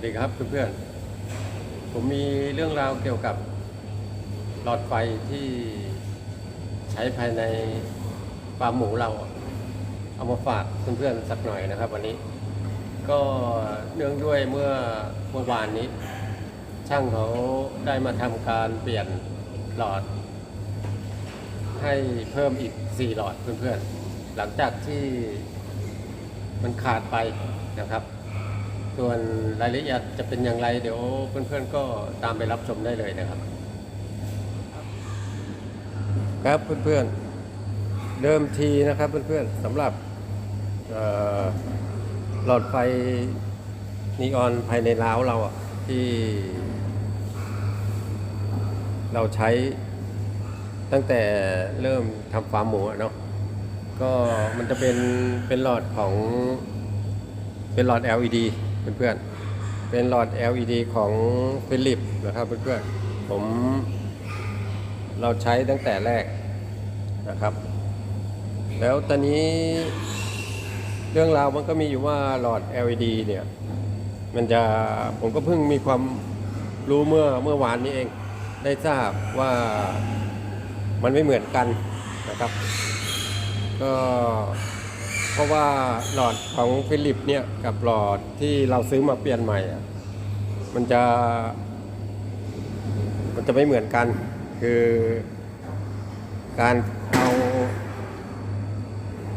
วัสดีครับเพื่อนๆ ผมมีเรื่องราวเกี่ยวกับหลอดไฟที่ใช้ภายในฟาร์มหมูเรา เอามาฝากเพื่อนๆสักหน่อยนะครับ วันนี้ ก็เนื่องด้วยเมื่อเมื่อวานนี้ ช่างเขาได้มาทำการเปลี่ยนหลอด ให้เพิ่มอีก 4 หลอดเพื่อนๆ หลังจากที่มันขาดไปนะครับ ส่วนรายละเอียดจะเป็นอย่างไร เดี๋ยวเพื่อนๆก็ตามไปรับชมได้เลยนะครับ ครับเพื่อนๆ เดิมทีนะครับเพื่อนๆสำหรับหลอดไฟนีออนภายในร้าวเราที่ เราใช้ตั้งแต่เริ่มทำฟาร์มหมูเนาะก็มันจะเป็นเป็นหลอดของเป็นหลอด LED เพื่อนๆ เป็นหลอด LED ของฟิลิปนะครับเพื่อนๆ ผมเราใช้ตั้งแต่แรกนะครับ แล้วตอนนี้เรื่องราวมันก็มีอยู่ว่าหลอด LED เนี่ยมันจะผมก็เพิ่งมีความรู้เมื่อเมื่อวานนี้เอง ได้ทราบว่ามันไม่เหมือนกันนะครับ ก็ เพราะว่าหลอดของฟิลิปเนี่ยกับหลอดที่เราซื้อมาเปลี่ยนใหม่อะมันจะ มันจะไม่เหมือนกัน คือการเอา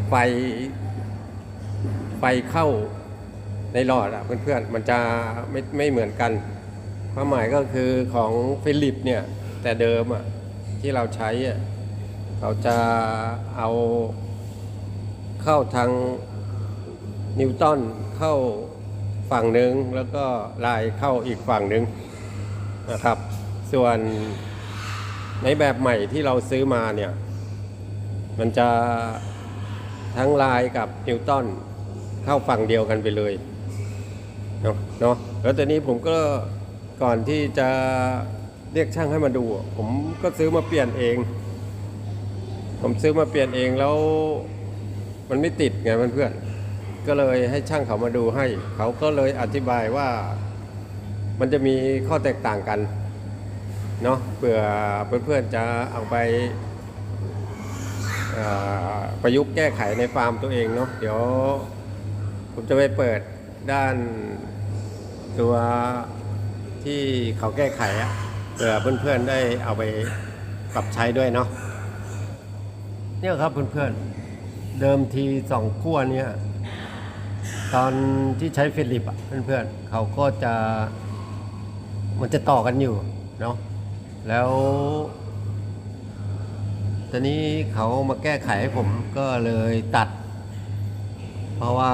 ไฟไฟเข้าในหลอดอะเพื่อนๆมันจะไม่ไม่เหมือนกันความหมายก็คือของฟิลิปเนี่ยแต่เดิมอะที่เราใช้อะเขาจะเอา เข้าทางนิวตันเข้าฝั่งหนึ่งแล้วก็ลายเข้าอีกฝั่งหนึ่งนะครับ ส่วนในแบบใหม่ที่เราซื้อมาเนี่ย มันจะทั้งลายกับนิวตันเข้าฝั่งเดียวกันไปเลยเนาะเนาะแล้วตอนนี้ผมก็ก่อนที่จะเรียกช่างให้มาดู ผมก็ซื้อมาเปลี่ยนเอง ผมซื้อมาเปลี่ยนเองแล้ว มันไม่ติดไงเพื่อนๆก็เลยให้ช่างเขามาดูให้ เขาก็เลยอธิบายว่ามันจะมีข้อแตกต่างกันเนาะเผื่อเพื่อนๆจะเอาไปเอ่อประยุกต์แก้ไขในฟาร์มตัวเองเนาะเดี๋ยวผมจะไปเปิดด้านตัวที่เขาแก้ไขอะเผื่อเพื่อนๆได้เอาไปปรับใช้ด้วยเนาะเนี่ยครับเพื่อนๆ เดิมทีสองขั้วเนี่ยตอนที่ใช้ฟิลิปอะเพื่อนๆเขาก็จะมันจะต่อกันอยู่เนาะแล้วตอนนี้เขามาแก้ไขให้ผมก็เลยตัด เพราะว่า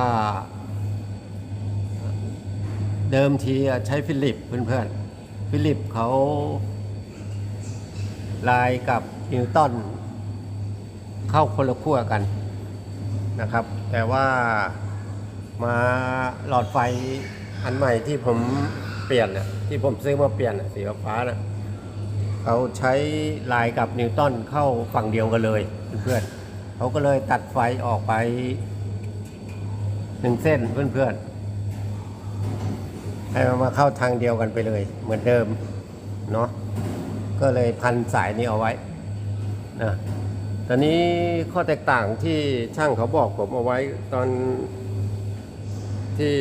เดิมทีใช้ฟิลิปเพื่อนๆฟิลิปเขาลายกับนิวตันเข้าคนละขั้วกัน นะครับ แต่ว่ามาหลอดไฟอันใหม่ที่ผมเปลี่ยนน่ะที่ผมซื้อมาเปลี่ยนน่ะสีฟ้าน่ะเขาใช้ลายกับนิวตันเข้าฝั่งเดียวกันเลยเพื่อนๆเขาก็เลยตัดไฟออกไปหนึ่งเส้นเพื่อนๆให้มันมาเข้าทางเดียวกันไปเลย เหมือนเดิมเนาะก็เลยพันสายนี้เอาไว้นะ ตอนนี้ข้อแตกต่างที่ช่างเขาบอกผมเอาไว้ตอนที่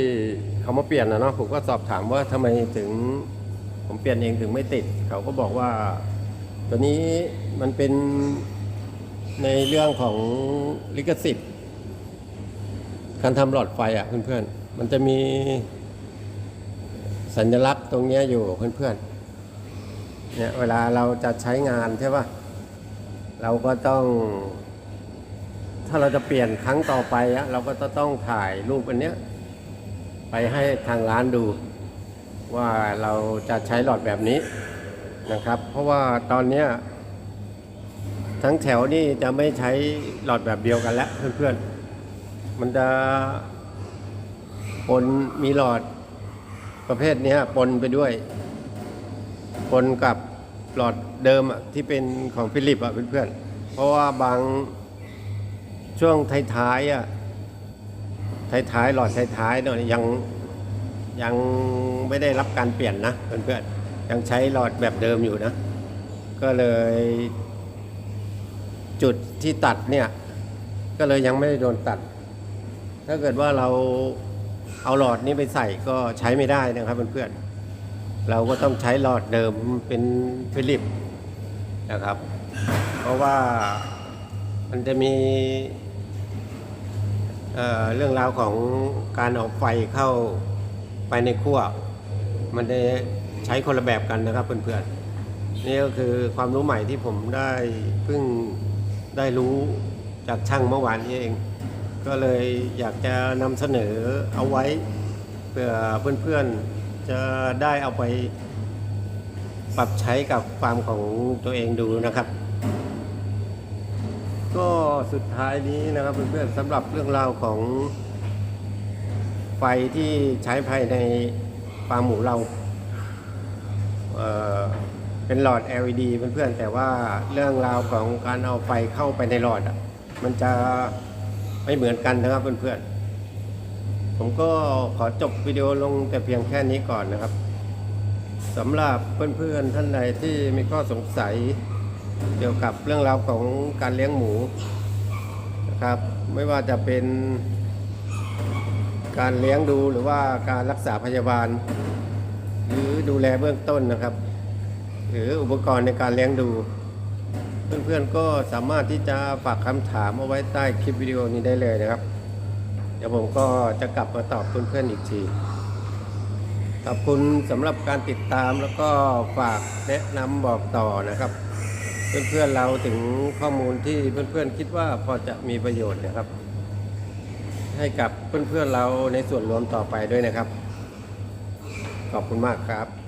เขามาเปลี่ยนนะเนาะผมก็สอบถามว่าทำไมถึงผมเปลี่ยนเองถึงไม่ติด เขาก็บอกว่าตัวนี้มันเป็นในเรื่องของลิขสิทธิ์ การทำหลอดไฟอะเพื่อนๆ มันจะมีสัญลักษณ์ตรงนี้อยู่เพื่อนๆเนี่ยเวลาเราจะใช้งานใช่ป่ะ เราก็ต้อง ถ้าเราจะเปลี่ยนครั้งต่อไปอะเราก็จะต้องถ่ายรูปอันเนี้ย ไปให้ทางร้านดู ว่าเราจะใช้หลอดแบบนี้นะครับ เพราะว่าตอนเนี้ยทั้งแถวนี่จะไม่ใช้หลอดแบบเดียวกันแล้วเพื่อนๆ มันจะปนมีหลอดประเภทนี้ปนไปด้วยปนกับ หลอดเดิมอะที่เป็นของฟิลิปอะเพื่อนๆเพราะว่าบางช่วงท้ายๆอะท้ายๆหลอดท้ายๆเนาะยังยังไม่ได้รับการเปลี่ยนนะเพื่อนๆยังใช้หลอดแบบเดิมอยู่นะ ก็เลย จุดที่ตัดเนี่ย ก็เลยยังไม่ได้โดนตัด ถ้าเกิดว่าเราเอาหลอดนี้ไปใส่ก็ใช้ไม่ได้นะครับเพื่อนๆ เราก็ต้องใช้หลอดเดิมเป็นฟิลิปนะครับ เพราะว่ามันจะมีเเรื่องราวของการเอาไฟเข้าไปในขั้วมันจะใช้คนละแบบกันนะครับเพื่อนๆนี่ก็คือความรู้ใหม่ที่ผมได้เพิ่งได้รู้จากช่างเมื่อวานนี้เอง ก็เลยอยากจะนำเสนอเอาไว้เพื่อเพื่อนๆ จะได้เอาไปปรับใช้กับฟาร์มของตัวเองดูนะครับ ก็สุดท้ายนี้นะครับเพื่อนๆสำหรับเรื่องราวของไฟที่ใช้ภายในฟาร์มหมูเราเออเป็นหลอด LED เพื่อนๆแต่ว่าเรื่องราวของการเอาไฟเข้าไปในหลอดอะมันจะไม่เหมือนกันนะครับเพื่อนๆ ผมก็ขอจบวิดีโอลงแต่เพียงแค่นี้ก่อนนะครับสำหรับเพื่อนๆท่านใดที่มีข้อสงสัยเกี่ยวกับเรื่องราวของการเลี้ยงหมูนะครับ ไม่ว่าจะเป็นการเลี้ยงดูหรือว่าการรักษาพยาบาล หรือดูแลเบื้องต้นนะครับ หรืออุปกรณ์ในการเลี้ยงดู เพื่อนๆก็สามารถที่จะฝากคำถามเอาไว้ใต้คลิปวิดีโอนี้ได้เลยนะครับ เดี๋ยวผมก็จะกลับมาตอบเพื่อนๆอีกที ขอบคุณสำหรับการติดตามแล้วก็ฝากแนะนำบอกต่อนะครับ เพื่อนๆเราถึงข้อมูลที่เพื่อนๆคิดว่าพอจะมีประโยชน์นะครับ ให้กับเพื่อนๆเราในส่วนรวมต่อไปด้วยนะครับ ขอบคุณมากครับ